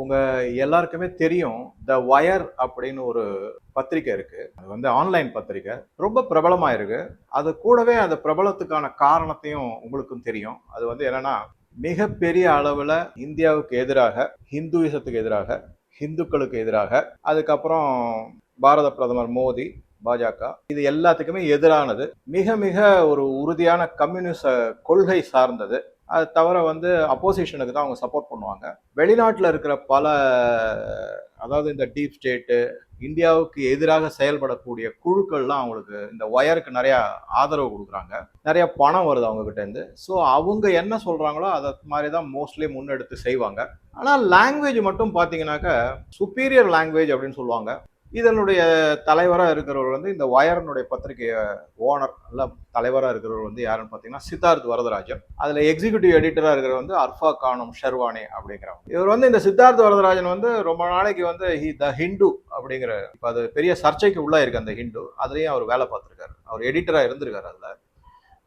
உங்க எல்லாருக்குமே தெரியும் த வயர் அப்படின்னு ஒரு பத்திரிக்கை இருக்கு. அது வந்து ஆன்லைன் பத்திரிக்கை. ரொம்ப பிரபலமா இருக்கு. அது கூடவே அந்த பிரபலத்துக்கான காரணத்தையும் உங்களுக்கும் தெரியும். அது வந்து என்னன்னா மிகப்பெரிய அளவுல இந்தியாவுக்கு எதிராக ஹிந்துவிசத்துக்கு எதிராக ஹிந்துக்களுக்கு எதிராக அதுக்கப்புறம் பாரத பிரதமர் மோடி பாஜக இது எல்லாத்துக்குமே எதிரானது. மிக மிக ஒரு உறுதியான கம்யூனிச கொள்கை சார்ந்தது. அது தவிர வந்து அப்போசிஷனுக்கு தான் அவங்க சப்போர்ட் பண்ணுவாங்க. வெளிநாட்டில் இருக்கிற பல அதாவது இந்த டீப் ஸ்டேட்டு இந்தியாவுக்கு எதிராக செயல்படக்கூடிய குழுக்கள்லாம் அவங்களுக்கு இந்த ஒயருக்கு நிறையா ஆதரவு கொடுக்குறாங்க. நிறைய பணம் வருது அவங்கக்கிட்டேருந்து ஸோ அவங்க என்ன சொல்கிறாங்களோ அதை மாதிரி தான் மோஸ்ட்லி முன்னெடுத்து செய்வாங்க. ஆனால் லாங்குவேஜ் மட்டும் பார்த்தீங்கன்னாக்க சுப்பீரியர் லாங்குவேஜ் அப்படின்னு சொல்லுவாங்க. இதனுடைய தலைவராக இருக்கிறவர் வந்து இந்த வயரனுடைய பத்திரிகை ஓனர் அல்ல தலைவராக இருக்கிறவர் வந்து யாருன்னு பார்த்தீங்கன்னா சித்தார்த் வரதராஜன். அதில் எக்ஸிக்யூட்டிவ் எடிட்டராக இருக்கிற வந்து அர்ஃபா கானம் ஷெர்வானி அப்படிங்கிறவங்க. இவர் வந்து இந்த சித்தார்த் வரதராஜன் வந்து ரொம்ப நாளைக்கு வந்து ஹி த ஹிந்து அப்படிங்கிற இப்போ அது பெரிய சர்ச்சைக்கு உள்ளே அந்த ஹிந்து. அதுலேயும் அவர் வேலை பார்த்துருக்காரு. அவர் எடிட்டராக இருந்திருக்காரு அதில்.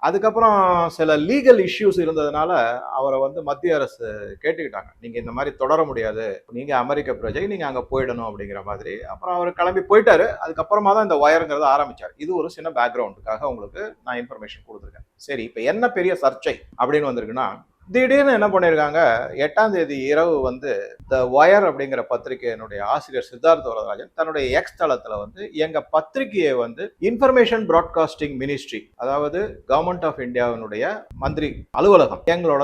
அதுக்கப்புறம் சில லீகல் இஷ்யூஸ் இருந்ததுனால அவரை வந்து மத்திய அரசு கேட்டுக்கிட்டாங்க. நீங்கள் இந்த மாதிரி தொடர முடியாது. நீங்கள் அமெரிக்க பிரஜை நீங்கள் அங்கே போயிடணும் அப்படிங்கிற மாதிரி. அப்புறம் அவர் கிளம்பி போயிட்டாரு. அதுக்கப்புறமா தான் இந்த ஒயருங்கிறத ஆரம்பித்தார் இது ஒரு சின்ன பேக்ரவுண்டுக்காக உங்களுக்கு நான் இன்ஃபர்மேஷன் கொடுத்துருக்கேன். சரி இப்போ என்ன பெரிய சர்ச்சை அப்படின்னு வந்திருக்குன்னா திடீர்னு என்ன பண்ணியிருக்காங்க எட்டாம் தேதி இரவு வந்து த ஒயர் அப்படிங்கிற பத்திரிகையினுடைய ஆசிரியர் சித்தார்த்த வரதராஜன் தன்னுடைய எக்ஸ் தளத்தில் வந்து எங்கள் பத்திரிகையை வந்து இன்ஃபர்மேஷன் ப்ராட்காஸ்டிங் மினிஸ்ட்ரி அதாவது கவர்மெண்ட் ஆஃப் இந்தியாவினுடைய மந்திரி அலுவலகம் எங்களோட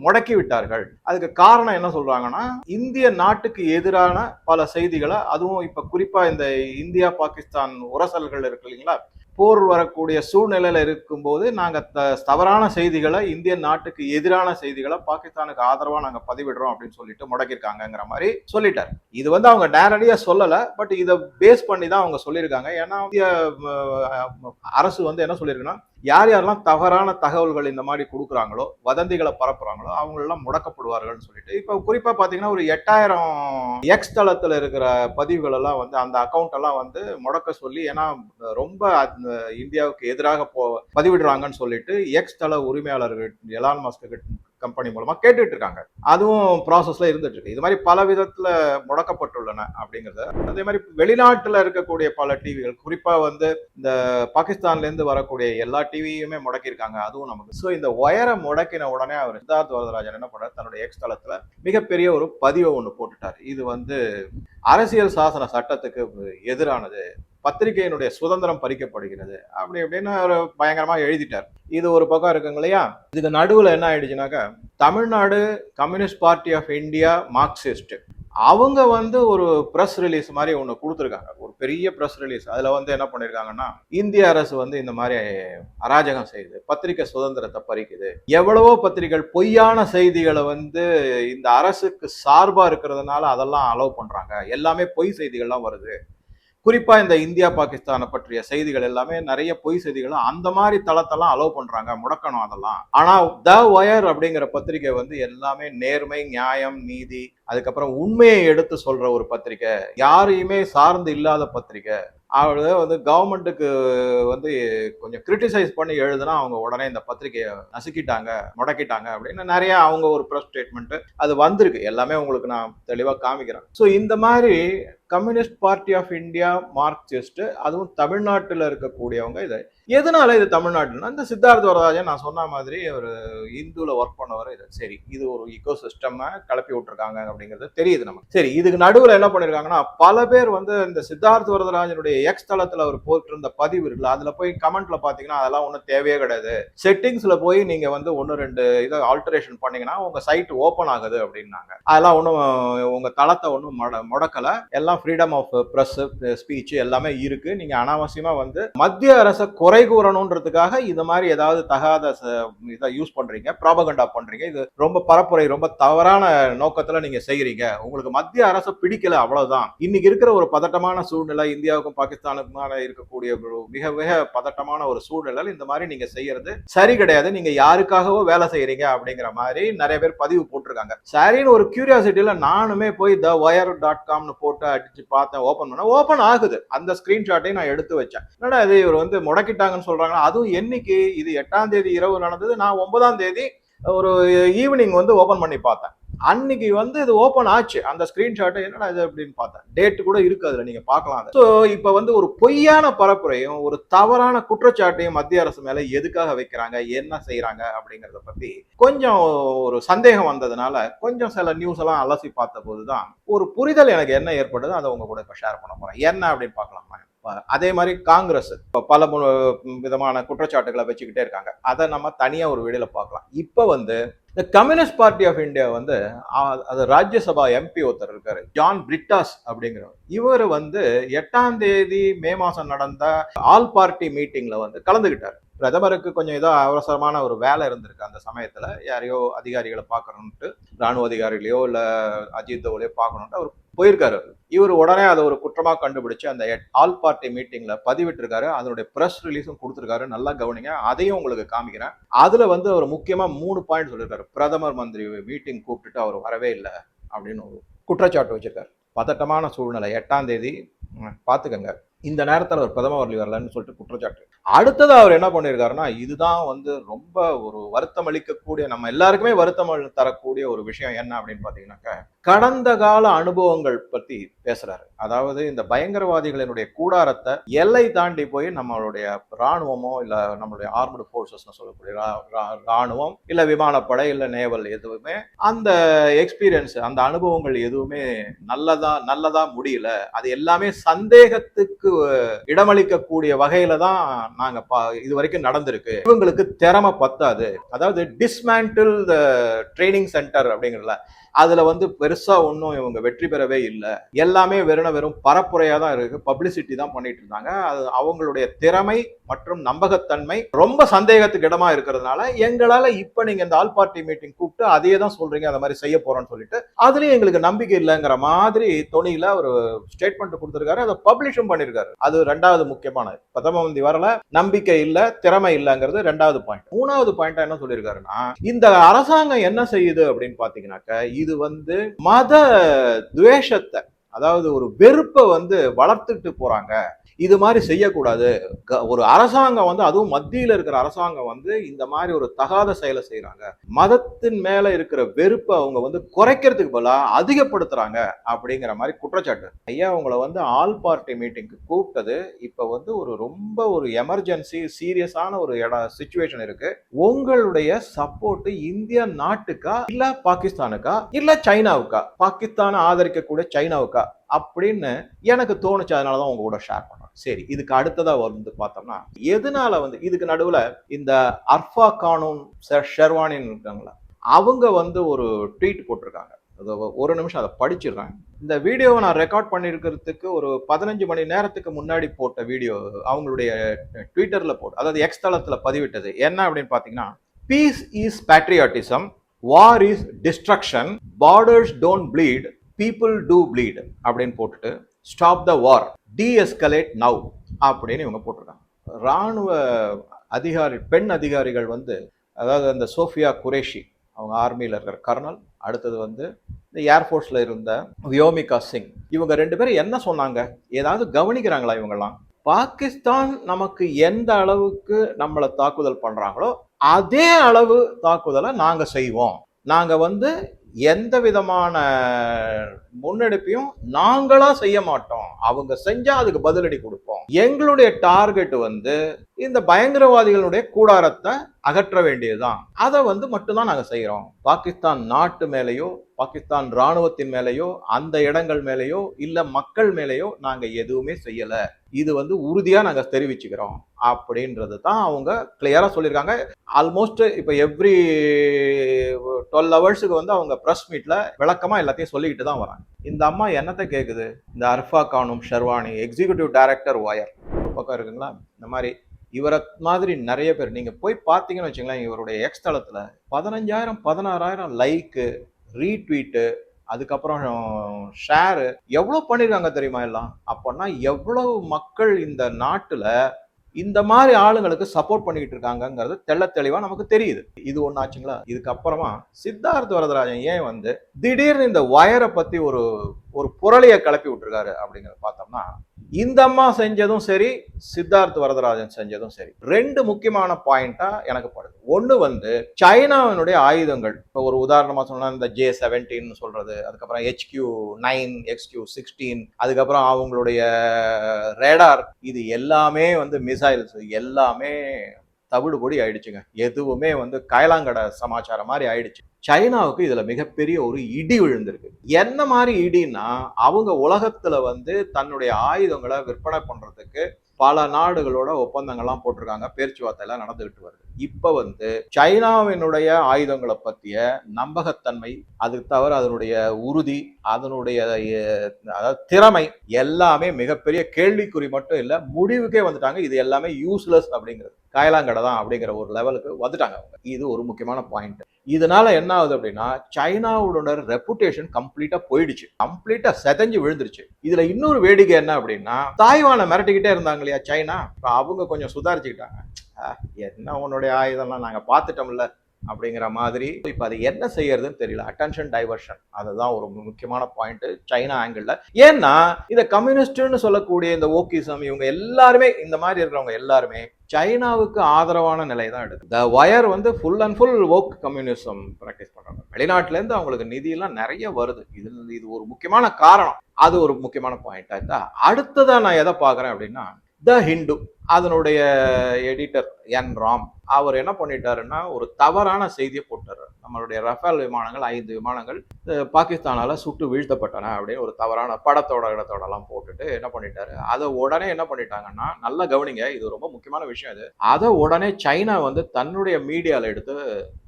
முடக்கி விட்டார்கள். அதுக்கு காரணம் என்ன சொல்கிறாங்கன்னா இந்திய நாட்டுக்கு எதிரான பல செய்திகளை அதுவும் இப்போ குறிப்பாக இந்த இந்தியா பாகிஸ்தான் உரசல்கள் இருக்கு இல்லைங்களா? போர் வரக்கூடிய சூழ்நிலையில் இருக்கும்போது நாங்கள் த- தவறான செய்திகளை இந்திய நாட்டுக்கு எதிரான செய்திகளை பாகிஸ்தானுக்கு ஆதரவாக நாங்கள் பதிவிடுறோம் அப்படின்னு சொல்லிட்டு முடக்கிருக்காங்கங்கிற மாதிரி சொல்லிட்டார். இது வந்து அவங்க நேரடியாக சொல்லலை பட் இதை பேஸ் பண்ணி தான் அவங்க சொல்லியிருக்காங்க. ஏன்னா இந்திய அரசு வந்து என்ன சொல்லியிருக்குன்னா யார் யாரெல்லாம் தவறான தகவல்கள் இந்த மாதிரி கொடுக்குறாங்களோ வதந்திகளை பரப்புறாங்களோ அவங்களெல்லாம் முடக்கப்படுவார்கள்னு சொல்லிட்டு இப்போ குறிப்பாக பார்த்தீங்கன்னா ஒரு எட்டாயிரம் எக்ஸ் தளத்தில் இருக்கிற பதிவுகள் எல்லாம் வந்து அந்த அக்கௌண்ட் எல்லாம் வந்து முடக்க சொல்லி ஏன்னா ரொம்ப அந்த இந்தியாவுக்கு எதிராக போ பதிவிடுறாங்கன்னு சொல்லிட்டு எக்ஸ் தள உரிமையாளர்கள் எலான் மாஸ்க் கம்பெனி மூலமா கேட்டுட்டு இருக்காங்க அதுவும் ப்ராசஸ்ல இருந்துட்டு இருக்கு இது மாதிரி பல விதத்துல முடக்கப்பட்டுள்ளன அப்படிங்கிறத அதே மாதிரி வெளிநாட்டுல இருக்கக்கூடிய பல டிவிகள் குறிப்பா வந்து இந்த பாகிஸ்தான்ல இருந்து வரக்கூடிய எல்லா டிவியுமே முடக்கியிருக்காங்க. அதுவும் நமக்கு. ஸோ இந்த ஒயரை முடக்கின உடனே அவர் சித்தார்த் வரதராஜன் என்ன பண்றாரு தன்னுடைய எக்ஸ் மிகப்பெரிய ஒரு பதிவை ஒன்று போட்டுட்டார். இது வந்து அரசியல் சாசன சட்டத்துக்கு எதிரானது. பத்திரிகையினுடைய சுதந்திரம் பறிக்கப்படுகிறது. அப்படி அப்படின்னு ஒரு பயங்கரமாக எழுதிட்டார். இது ஒரு பக்கம் இருக்குங்க இல்லையா? இதுக்கு நடுவில் என்ன ஆயிடுச்சுனாக்கா Tamil Nadu communist party of India marxist அவங்க வந்து ஒரு ப்ரெஸ் ரிலீஸ் மாதிரி ஒன்று கொடுத்துருக்காங்க. ஒரு பெரிய ப்ரெஸ் ரிலீஸ் அதில் வந்து என்ன பண்ணியிருக்காங்கன்னா இந்திய அரசு வந்து இந்த மாதிரி அராஜகம் செய்யுது பத்திரிகை சுதந்திரத்தை பறிக்குது. எவ்வளவோ பத்திரிகைகள் பொய்யான செய்திகளை வந்து இந்த அரசுக்கு சார்பாக இருக்கிறதுனால அதெல்லாம் அலோவ் பண்ணுறாங்க எல்லாமே பொய் செய்திகள்லாம் வருது. குறிப்பாக இந்த இந்தியா பாகிஸ்தானை பற்றிய செய்திகள் எல்லாமே நிறைய பொய் செய்திகள் அந்த மாதிரி தளத்தெல்லாம் அலோவ் பண்ணுறாங்க முடக்கணும் அதெல்லாம். ஆனால் த ஒயர் அப்படிங்கிற பத்திரிகை வந்து எல்லாமே நேர்மை நியாயம் நீதி அதுக்கப்புறம் உண்மையை எடுத்து சொல்கிற ஒரு பத்திரிகை. யாரையுமே சார்ந்து இல்லாத பத்திரிகை. அவரு வந்து கவர்மெண்ட்டுக்கு வந்து கொஞ்சம் கிரிட்டிசைஸ் பண்ணி எழுதுனா அவங்க உடனே இந்த பத்திரிகையை நசுக்கிட்டாங்க முடக்கிட்டாங்க அப்படின்னு நிறைய அவங்க ஒரு ப்ரெஸ் ஸ்டேட்மெண்ட்டு அது வந்திருக்கு. எல்லாமே உங்களுக்கு நான் தெளிவாக காமிக்கிறேன். ஸோ இந்த மாதிரி communist party of India marxist அதுவும் தமிழ்நாட்டில் இருக்கக்கூடியவங்க இதை எதனால இது தமிழ்நாட்டுனா இந்த சித்தார்த்த வரராஜன் நான் சொன்ன மாதிரி ஒரு இந்துல ஒர்க் பண்ணவர் இது சரி இது ஒரு இக்கோ சிஸ்டம் கிளப்பி விட்டுருக்காங்க அப்படிங்கிறது தெரியுது நமக்கு. சரி இதுக்கு நடுவில் என்ன பண்ணிருக்காங்கன்னா பல பேர் வந்து இந்த சித்தார்த்த வரதராஜனுடைய எக்ஸ் தளத்துல அவர் போட்டிருந்த பதிவு இருக்குல்ல அதுல போய் கமெண்ட்ல பாத்தீங்கன்னா அதெல்லாம் ஒன்றும் தேவையே கிடையாது. செட்டிங்ஸ்ல போய் நீங்க வந்து ஒன்று ரெண்டு இதை ஆல்டரேஷன் பண்ணீங்கன்னா உங்க சைட் ஓப்பன் ஆகுது அப்படின்னாங்க. அதெல்லாம் ஒன்றும் உங்க தளத்தை ஒன்றும் முட முடக்கல. எல்லாம் ஃப்ரீடம் ஆஃப் ப்ரெஸ் ஸ்பீச் எல்லாமே இருக்கு. நீங்க அனாவசியமா வந்து மத்திய அரசை குறை கூறணுன்றதுக்காக இது மாதிரி ஏதாவது தகாத இதை யூஸ் பண்றீங்க ப்ராபகண்டா பண்றீங்க. இது ரொம்ப பரப்புரை ரொம்ப தவறான நோக்கத்துல நீங்க செய்யறீங்க உங்களுக்கு மத்திய அரசு பிடிக்கல அவ்வளவுதான். இன்னைக்கு இருக்கிற ஒரு பதட்டமான சூழ்நிலை இந்தியாவுக்கும் பாகிஸ்தானுக்குமான இருக்கக்கூடிய ஒரு மிக மிக பதட்டமான ஒரு சூழ்நிலையில் இந்த மாதிரி நீங்க செய்யறது சரி கிடையாது. நீங்க யாருக்காகவோ வேலை செய்யறீங்க அப்படிங்கிற மாதிரி நிறைய பேர் பதிவு போட்டிருக்காங்க. சரின்னு ஒரு கியூரியாசிட்டியில நானுமே போய் த ஒயர் டாட் காம்னு போட்டு அடிச்சு பார்த்தேன். ஓபன் பண்ண ஓபன் ஆகுது. அந்த ஸ்கிரீன்ஷாட்டையும் நான் எடுத்து வச்சேன். என்னடா இது இவர் வந்து முடக்கிட்டாங்கன்னு சொல்றாங்க அதுவும் என்னைக்கு? இது எட்டாம் தேதி இரவு நடந்தது. நான் ஒன்பதாம் தேதி ஒரு ஈவினிங் வந்து ஓபன் பண்ணி பார்த்தேன். அன்னைக்கு வந்து இது ஓபன் ஆச்சு. அந்த ஸ்கிரீன்ஷாட்டை என்னடா இது அப்படின்னு பார்த்தேன். டேட் கூட இருக்கு அதுல நீங்க பார்க்கலாம் ஸோ இப்போ வந்து ஒரு பொய்யான பரப்புரையும் ஒரு தவறான குற்றச்சாட்டையும் மத்திய அரசு மேல எதுக்காக வைக்கிறாங்க? என்ன செய்யறாங்க அப்படிங்கறத பத்தி கொஞ்சம் ஒரு சந்தேகம் வந்ததுனால கொஞ்சம் சில நியூஸ் எல்லாம் அலசி பார்த்த போதுதான் ஒரு புரிதல் எனக்கு என்ன ஏற்படுதோ அதை உங்க கூட இப்ப ஷேர் பண்ண போறேன். என்ன அப்படின்னு பார்க்கலாமா? அதே மாதிரி காங்கிரஸ். பல விதமான குற்றச்சாட்டுகளை வச்சுக்கிட்டே இருக்காங்க. அதை நம்ம தனியாக ஒரு வீடியோல பார்க்கலாம். இப்போ வந்து இந்த கம்யூனிஸ்ட் பார்ட்டி ஆஃப் இந்தியா வந்து அது ராஜ்யசபா எம்பி ஒருத்தர் இருக்காரு. ஜான் பிரிட்டாஸ் அப்படிங்கிறவர். இவர் வந்து எட்டாம் தேதி மே மாதம் நடந்த ஆல் பார்ட்டி மீட்டிங்கில் வந்து கலந்துக்கிட்டார் பிரதமருக்கு கொஞ்சம் ஏதோ அவசரமான ஒரு வேலை இருந்திருக்கு அந்த சமயத்துல. யாரையோ அதிகாரிகளை பார்க்கணுன்ட்டு ராணுவ அதிகாரிகளையோ இல்ல அஜித் தோலையோ பார்க்கணுன்ட்டு அவர் போயிருக்காரு. இவர் உடனே அதை ஒரு குற்றமா கண்டுபிடிச்சு அந்த ஆல் பார்ட்டி மீட்டிங்ல பதிவிட்டிருக்காரு. அதனுடைய பிரஸ் ரிலீஸும் கொடுத்துருக்காரு. நல்லா கவனிங்க. அதையும் உங்களுக்கு காமிக்கிறேன். அதுல வந்து அவர் முக்கியமா மூணு பாயிண்ட் சொல்லியிருக்காரு பிரதமர் மந்திரி மீட்டிங் கூப்பிட்டுட்டு அவர் வரவே இல்லை அப்படின்னு ஒரு குற்றச்சாட்டு வச்சிருக்காரு. பதட்டமான சூழ்நிலை. எட்டாம் தேதி பாத்துக்கங்க இந்த நேரத்தில் அவர் பிரதமர் வரலி வரலன்னு சொல்லிட்டு குற்றச்சாட்டு. அடுத்தது அவர் என்ன பண்ணியிருக்காருன்னா இதுதான் வந்து ரொம்ப ஒரு வருத்தம் அளிக்கக்கூடிய நம்ம எல்லாருக்குமே வருத்தம் தரக்கூடிய ஒரு விஷயம் என்ன அப்படின்னு பார்த்தீங்கன்னாக்க கடந்த கால அனுபவங்கள் பத்தி பேசுறாரு. அதாவது இந்த பயங்கரவாதிகளினுடைய கூடாரத்தை எல்லை தாண்டி போய் நம்மளுடைய ராணுவமோ இல்ல நம்மளுடைய ஆர்மடு போர்சஸ் சொல்லக்கூடிய ராணுவம் இல்ல விமானப்படை இல்ல நேவல் எதுவுமே அந்த எக்ஸ்பீரியன்ஸ் அந்த அனுபவங்கள் எதுவுமே நல்லதா நல்லதா முடியல. அது எல்லாமே சந்தேகத்துக்கு இடமளிக்கக்கூடிய வகையில தான் நாங்க பா- இது வரைக்கும் நடந்திருக்கு. இவங்களுக்கு திறமை பத்தாது. அதாவது டிஸ்மேண்டில் த ட்ரைனிங் சென்டர் அப்படிங்கிறதுல அதுல வந்து பெருசா ஒன்றும் இவங்க வெற்றி பெறவே இல்லை. எல்லாமே வெறும் வெறும் பரப்புரையா தான் இருக்கு. பப்ளிசிட்டி தான் பண்ணிட்டு இருந்தாங்க. அது அவங்களுடைய திறமை மற்றும் நம்பகத்தன்மை ரொம்ப சந்தேகத்துக்கு இடமா இருக்கிறதுனால எங்களால இப்ப நீங்க இந்த ஆல் பார்ட்டி மீட்டிங் கூப்பிட்டு அதையே தான் சொல்றீங்க அந்த மாதிரி செய்ய போறோம்னு சொல்லிட்டு அதுலயும் எங்களுக்கு நம்பிக்கை இல்லைங்கிற மாதிரி தொனியில ஒரு ஸ்டேட்மெண்ட் கொடுத்திருக்காரு. அதை பப்ளிஷும் பண்ணிருக்காரு. அது ரெண்டாவது முக்கியமானது பிரதம வரல. நம்பிக்கை இல்ல திறமை இல்லைங்கிறது ரெண்டாவது பாயிண்ட் மூணாவது பாயிண்டா என்ன சொல்லியிருக்காருன்னா இந்த அரசாங்கம் என்ன செய்யுது அப்படின்னு பாத்தீங்கன்னாக்க இது வந்து மத துவேஷத்தை அதாவது ஒரு வெறுப்பை வந்து வளர்த்துட்டு போறாங்க. இது மாதிரி செய்யக்கூடாது. க- ஒரு அரசாங்கம் வந்து அதுவும் மத்தியில் இருக்கிற அரசாங்கம் வந்து இந்த மாதிரி ஒரு தகாத செயலை செய்யறாங்க மதத்தின் மேல இருக்கிற வெறுப்பை அவங்க வந்து குறைக்கிறதுக்கு பதிலாக அதிகப்படுத்துறாங்க அப்படிங்கிற மாதிரி குற்றச்சாட்டு. ஐயா அவங்கள வந்து ஆல் பார்ட்டி மீட்டிங்க்கு கூப்பிட்டது. இப்போ வந்து ஒரு ரொம்ப ஒரு எமர்ஜென்சி சீரியஸான ஒரு இட சுச்சுவேஷன் இருக்கு. உங்களுடைய சப்போர்ட் இந்திய நாட்டுக்கா இல்ல பாகிஸ்தானுக்கா இல்ல சைனாவுக்கா? பாகிஸ்தானை ஆதரிக்கக்கூடிய சைனாவுக்கா? அப்படின்னு எனக்கு தோணுச்சு. அதனாலதான் உங்க கூட ஷேர் பண்ணுறேன் சரி இதுக்கு அடுத்ததாக வந்து பார்த்தோம்னா எதனால வந்து இதுக்கு நடுவில் இந்த அர்ஃபா கானூன் ஷெர்வானின்னு இருக்காங்களா அவங்க வந்து ஒரு ட்வீட் போட்டிருக்காங்க. ஒரு நிமிஷம் அதை படிச்சிடுறேன். இந்த வீடியோவை நான் ரெக்கார்ட் பண்ணியிருக்கிறதுக்கு ஒரு பதினஞ்சு மணி நேரத்துக்கு முன்னாடி போட்ட வீடியோ அவங்களுடைய ட்விட்டரில் போட்டு அதாவது எக்ஸ் தளத்தில் பதிவிட்டது. என்ன அப்படின்னு பார்த்தீங்கன்னா peace is patriotism war is destruction borders don't bleed people do bleed அப்படின்னு போட்டுட்டு ஸ்டாப் த வார் டீஎஸ்கலேட் நவ் அப்படின்னு இவங்க போட்டிருக்காங்க. ராணுவ அதிகாரி பெண் அதிகாரிகள் வந்து அதாவது அந்த சோஃபியா குரேஷி அவங்க ஆர்மியில் இருக்கிற கர்னல் அடுத்தது வந்து இந்த ஏர்ஃபோர்ஸில் இருந்த வியோமிகா சிங் இவங்க ரெண்டு பேரும் என்ன சொன்னாங்க? ஏதாவது கவனிக்கிறாங்களா இவங்கெல்லாம்? பாகிஸ்தான் நமக்கு எந்த அளவுக்கு நம்மளை தாக்குதல் பண்ணுறாங்களோ அதே அளவு தாக்குதலை நாங்கள் செய்வோம். நாங்கள் வந்து எந்த விதமான முன்னெடுப்பையும் நாங்களாக செய்ய மாட்டோம். அவங்க செஞ்சால் அதுக்கு பதிலடி கொடுப்போம். எங்களுடைய டார்கெட் வந்து இந்த பயங்கரவாதிகளுடைய கூடாரத்தை அகற்ற வேண்டியதுதான். அதை வந்து மட்டும்தான் நாங்கள் செய்கிறோம் பாகிஸ்தான் நாட்டு மேலேயோ பாகிஸ்தான் ராணுவத்தின் மேலேயோ அந்த இடங்கள் மேலேயோ இல்லை மக்கள் மேலேயோ நாங்கள் எதுவுமே செய்யலை. இது வந்து உறுதியாக நாங்கள் தெரிவிச்சுக்கிறோம். அப்படின்றது தான் அவங்க கிளியராக சொல்லியிருக்காங்க. ஆல்மோஸ்ட் இப்போ எவ்ரி டுவெல் ஹவர்ஸுக்கு வந்து அவங்க ப்ரெஸ் மீட்டில் விளக்கமாக எல்லாத்தையும் சொல்லிக்கிட்டு தான் வராங்க. இந்த அம்மா என்னத்தை கேட்குது இந்த அர்ஃபா கானும் ஷெர்வானி எக்ஸிகியூட்டிவ் டைரக்டர் ஒயர் பக்கம் இருக்குங்களா இந்த மாதிரி இவரை மாதிரி நிறைய பேர் நீங்க போய் பார்த்தீங்கன்னு வச்சுங்களேன் இவருடைய எக்ஸ் தளத்துல பதினஞ்சாயிரம் பதினாறாயிரம் லைக்கு ரீட்வீட்டு அதுக்கப்புறம் ஷேரு எவ்வளோ பண்ணியிருக்காங்க தெரியுமா எல்லாம்? அப்போன்னா எவ்வளவு மக்கள் இந்த நாட்டுல இந்த மாதிரி ஆளுங்களுக்கு சப்போர்ட் பண்ணிக்கிட்டு இருக்காங்கங்கிறது தெள்ள தெளிவாக நமக்கு தெரியுது. இது ஒண்ணு ஆச்சுங்களா? இதுக்கப்புறமா சித்தார்த் வரதராஜன் ஏன் வந்து திடீர்னு இந்த வயரை பத்தி ஒரு ஒரு புரளியை கிளப்பி விட்டுருக்காரு அப்படிங்கறத பார்த்தோம்னா இந்த அம்மா செஞ்சதும் சரி சித்தார்த் வரதராஜன் செஞ்சதும் சரி. ரெண்டு முக்கியமான பாயிண்டா எனக்கு படுது. ஒண்ணு வந்து சைனாவினுடைய ஆயுதங்கள். இப்போ ஒரு உதாரணமா சொன்னா இந்த ஜே செவன்டீன் சொல்றது அதுக்கப்புறம் ஹெச்கியூ நைன் எக்ஸ்கியூ சிக்ஸ்டீன் அதுக்கப்புறம் அவங்களுடைய ரேடார் இது எல்லாமே வந்து மிசைல்ஸ் எல்லாமே தவிடுபொடி ஆயிடுச்சுங்க. எதுவுமே வந்து கைலாங்கட சமாச்சாரம் மாதிரி ஆயிடுச்சு. சைனாவுக்கு இதுல மிகப்பெரிய ஒரு இடி விழுந்திருக்கு. என்ன மாதிரி இடின்னா அவங்க உலகத்துல வந்து தன்னுடைய ஆயுதங்களை விற்பனை பண்றதுக்கு பல நாடுகளோட ஒப்பந்தங்கள்லாம் போட்டிருக்காங்க. பேச்சுவார்த்தை எல்லாம் நடந்துகிட்டு வருது. இப்ப வந்து சைனாவினுடைய ஆயுதங்களை பத்திய நம்பகத்தன்மை அது தவிர அதனுடைய உறுதி அதனுடைய அதாவது திறமை எல்லாமே மிகப்பெரிய கேள்விக்குறி மட்டும் இல்ல முடிவுக்கே வந்துட்டாங்க. இது எல்லாமே யூஸ்லெஸ் அப்படிங்கிறது. காயலாங்கடை தான் அப்படிங்கிற ஒரு லெவலுக்கு வந்துட்டாங்க அவங்க. இது ஒரு முக்கியமான பாயிண்ட் இதனால என்ன ஆகுது அப்படின்னா சைனாவோட ரெப்புடேஷன் கம்ப்ளீட்டா போயிடுச்சு. கம்ப்ளீட்டா செதஞ்சு விழுந்துருச்சு. இதுல இன்னொரு வேடிக்கை என்ன அப்படின்னா தாய்வானை மிரட்டிக்கிட்டே இருந்தாங்க இல்லையா சைனா? இப்ப அவங்க கொஞ்சம் சுதாரிச்சுக்கிட்டாங்க. என்ன உன்னுடைய ஆயுதம்லாம் நாங்க பார்த்துட்டோம்ல. அப்படிங்கிற மாதிரி. இப்போ அது என்ன செய்யறதுன்னு தெரியல. அட்டென்ஷன் டைவர்ஷன் அதுதான் ஒரு முக்கியமான பாயிண்ட் சைனா ஆங்கிள் ஏன்னா இந்த கம்யூனிஸ்ட்னு சொல்லக்கூடிய இந்த ஓக்கிசம் இவங்க எல்லாருமே இந்த மாதிரி இருக்கிறவங்க எல்லாருமே சைனாவுக்கு ஆதரவான நிலை தான் எடுக்கு த வயர் வந்து full and full work communism practice பண்ணுறாங்க வெளிநாட்டிலேருந்து அவங்களுக்கு நிதியெல்லாம் நிறைய வருது. இது இது ஒரு முக்கியமான காரணம். அது ஒரு முக்கியமான பாயிண்டாக ஆயிட்டா அடுத்ததா நான் எதை பார்க்குறேன் அப்படின்னா த ஹிந்து அதனுடைய எடிட்டர் என் ராம் அவர் என்ன பண்ணிட்டாருன்னா ஒரு தவறான செய்தியை போட்டார் நம்மளுடைய ரஃபேல் விமானங்கள் ஐந்து விமானங்கள் பாகிஸ்தானால் பாகிஸ்தானால சுட்டு வீழ்த்தப்பட்டன அப்படின்னு ஒரு தவறான படத்தோட இடத்தோட எல்லாம் போட்டுட்டு என்ன பண்ணிட்டாரு. அதை உடனே என்ன பண்ணிட்டாங்கன்னா நல்லா கவனிங்க இது ரொம்ப முக்கியமான விஷயம் இது. அதை உடனே சைனா வந்து தன்னுடைய மீடியால எடுத்து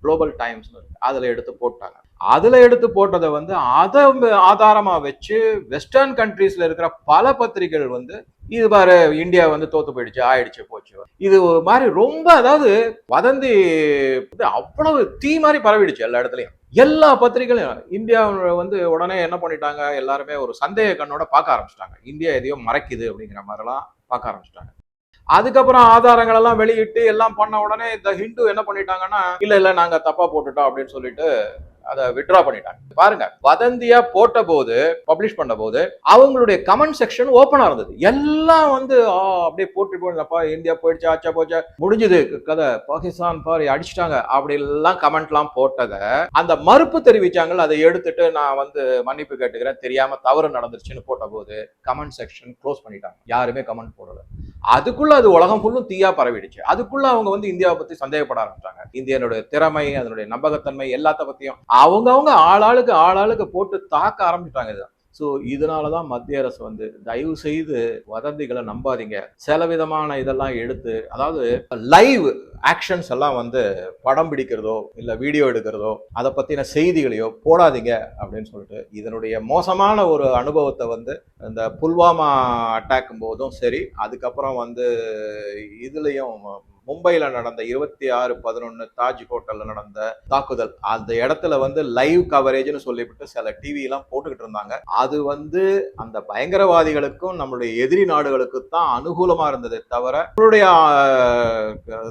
குளோபல் டைம்ஸ் அதுல எடுத்து போட்டாங்க. அதுல எடுத்து போட்டதை வந்து அதை ஆதாரமா வச்சு வெஸ்டர்ன் கண்ட்ரீஸ்ல இருக்கிற பல பத்திரிகைகள் வந்து இது பாரு இந்தியா வந்து தோத்து போயிடுச்சு ஆயிடுச்சு போச்சு. இது ஒரு மாதிரி ரொம்ப அதாவது வதந்தி அவ்வளவு தீ மாதிரி பரவிடுச்சு எல்லா இடத்துலயும். எல்லா பத்திரிகைகளையும் இந்தியா வந்து உடனே என்ன பண்ணிட்டாங்க? எல்லாருமே ஒரு சந்தேக கண்ணோட பார்க்க ஆரம்பிச்சிட்டாங்க. இந்தியா எதையோ மறைக்குது அப்படிங்கிற மாதிரிலாம் பார்க்க ஆரம்பிச்சிட்டாங்க. அதுக்கப்புறம் ஆதாரங்கள் எல்லாம் வெளியிட்டு எல்லாம் பண்ண உடனே இந்த ஹிந்து என்ன பண்ணிட்டாங்கன்னா இல்ல இல்ல நாங்க தப்பா போட்டுட்டோம் அப்படின்னு சொல்லிட்டு அதை வித்ட்ரா பண்ணிட்டாங்க. பாருங்க வதந்தியா போட்ட போது பப்ளிஷ் பண்ண போது அவங்களுடைய கமெண்ட் செக்ஷன் ஓப்பனா இருந்தது. எல்லாம் வந்து அப்படியே போட்டு போயிருந்தப்பா இந்தியா போயிடுச்சா ஆச்சா போச்சா. முடிஞ்சது. கதை. பாகிஸ்தான் பாரு அடிச்சிட்டாங்க. அப்படி எல்லாம் கமெண்ட்லாம் போட்டதை அந்த மறுப்பு தெரிவிச்சாங்கல்ல அதை எடுத்துட்டு நான் வந்து மன்னிப்பு கேட்டுக்கிறேன். தெரியாம தவறு நடந்துருச்சுன்னு போட்ட போது கமெண்ட் செக்ஷன் க்ளோஸ் பண்ணிட்டாங்க. யாருமே கமெண்ட் போடல. அதுக்குள்ள அது உலகம் ஃபுல்லும் தீயா பரவிடுச்சு. அதுக்குள்ள அவங்க வந்து இந்தியாவை பத்தி சந்தேகப்பட ஆரம்பிச்சாங்க. இந்தியனுடைய திறமை அதனுடைய நம்பகத்தன்மை எல்லாத்த பத்தியும் அவங்கவுங்க ஆளாளுக்கு ஆளாளுக்கு போட்டு தாக்க ஆரம்பிச்சிட்டாங்க இதுதான் ஸோ இதனால தான் மத்திய அரசு வந்து தயவு செய்து வதந்திகளை நம்பாதீங்க. சில விதமான இதெல்லாம் எடுத்து அதாவது லைவ் ஆக்ஷன்ஸ் எல்லாம் வந்து படம் பிடிக்கிறதோ இல்லை வீடியோ எடுக்கிறதோ அதை பற்றின செய்திகளையோ போடாதீங்க அப்படின்னு சொல்லிட்டு இதனுடைய மோசமான ஒரு அனுபவத்தை வந்து இந்த புல்வாமா அட்டாக்கும் போதும் சரி அதுக்கப்புறம் வந்து இதுலேயும் மும்பையில் நடந்த இருபத்தி ஆறு பதினொன்று தாஜ் ஹோட்டலில் நடந்த தாக்குதல். அந்த இடத்துல வந்து லைவ் கவரேஜ்னு சொல்லிவிட்டு சில டிவிலாம் போட்டுக்கிட்டு இருந்தாங்க. அது வந்து அந்த பயங்கரவாதிகளுக்கும் நம்மளுடைய எதிரி நாடுகளுக்கு தான் அனுகூலமாக இருந்ததே தவிர நம்மளுடைய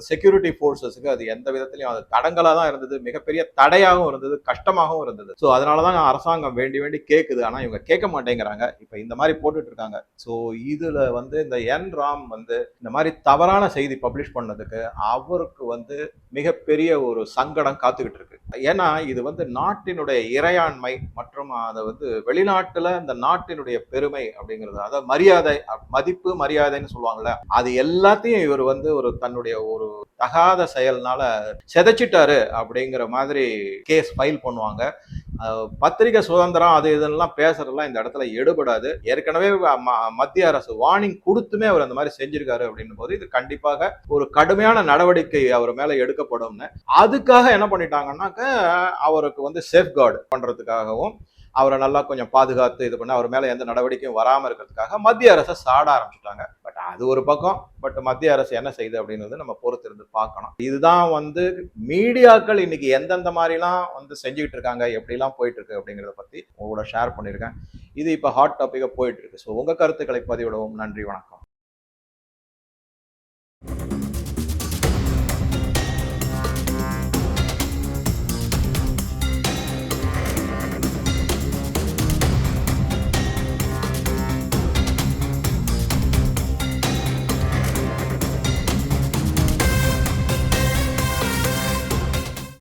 செக்யூரிட்டி ஃபோர்ஸஸுக்கு அது எந்த விதத்திலையும் அது தடங்களாக தான் இருந்தது. மிகப்பெரிய தடையாகவும் இருந்தது கஷ்டமாகவும் இருந்தது. ஸோ அதனால தான் அரசாங்கம் வேண்டி வேண்டி கேட்குது ஆனால் இவங்க கேட்க மாட்டேங்கிறாங்க. இப்போ இந்த மாதிரி போட்டுட்டு இருக்காங்க. ஸோ இதில் வந்து இந்த என் ராம் வந்து இந்த மாதிரி தவறான செய்தி பப்ளிஷ் பண்ணது பண்ணதுக்கு அவருக்கு வந்து மிகப்பெரிய ஒரு சங்கடம் காத்துக்கிட்டு இருக்கு ஏன்னா இது வந்து நாட்டினுடைய இறையாண்மை மற்றும் அதை வந்து வெளிநாட்டுல இந்த நாட்டினுடைய பெருமை அப்படிங்கிறது அதாவது மரியாதை மதிப்பு மரியாதைன்னு சொல்லுவாங்கல்ல அது எல்லாத்தையும் இவர் வந்து ஒரு தன்னுடைய ஒரு தகாத செயல்னால செதைச்சிட்டாரு அப்படிங்கிற மாதிரி கேஸ் ஃபைல் பண்ணுவாங்க. பத்திரிகை சுதந்திரம் அது இதெல்லாம் பேசுறதெல்லாம் இந்த இடத்துல எடுபடாது. ஏற்கனவே ம- மத்திய அரசு வார்னிங் கொடுத்துமே அவர் அந்த மாதிரி செஞ்சிருக்காரு அப்படின்னும் போது இது கண்டிப்பாக ஒரு கடுமையான நடவடிக்கை அவர் மேல எடுக்கப்படும்னு அதுக்காக என்ன பண்ணிட்டாங்கன்னாக்க அவருக்கு வந்து சேஃப் கார்டு பண்றதுக்காகவும் அவரை நல்லா கொஞ்சம் பாதுகாத்து இது பண்ண அவர் மேல எந்த நடவடிக்கையும் வராம இருக்கிறதுக்காக மத்திய அரசை சாட ஆரம்பிச்சிட்டாங்க. பட் அது ஒரு பக்கம். பட் மத்திய அரசு என்ன செய்யுது அப்படின்றது நம்ம பொறுத்திருந்து பார்க்கணும். இதுதான் வந்து மீடியாக்கள் இன்னைக்கு எந்தெந்த மாதிரிலாம் வந்து செஞ்சுக்கிட்டு இருக்காங்க எப்படிலாம் போயிட்டு இருக்கு அப்படிங்கிறத பத்தி உங்களோட ஷேர் பண்ணியிருக்கேன். இது இப்போ ஹாட் டாப்பிக்காக போயிட்டு இருக்கு ஸோ உங்க கருத்துக்களை பதிவிடவும். நன்றி வணக்கம்.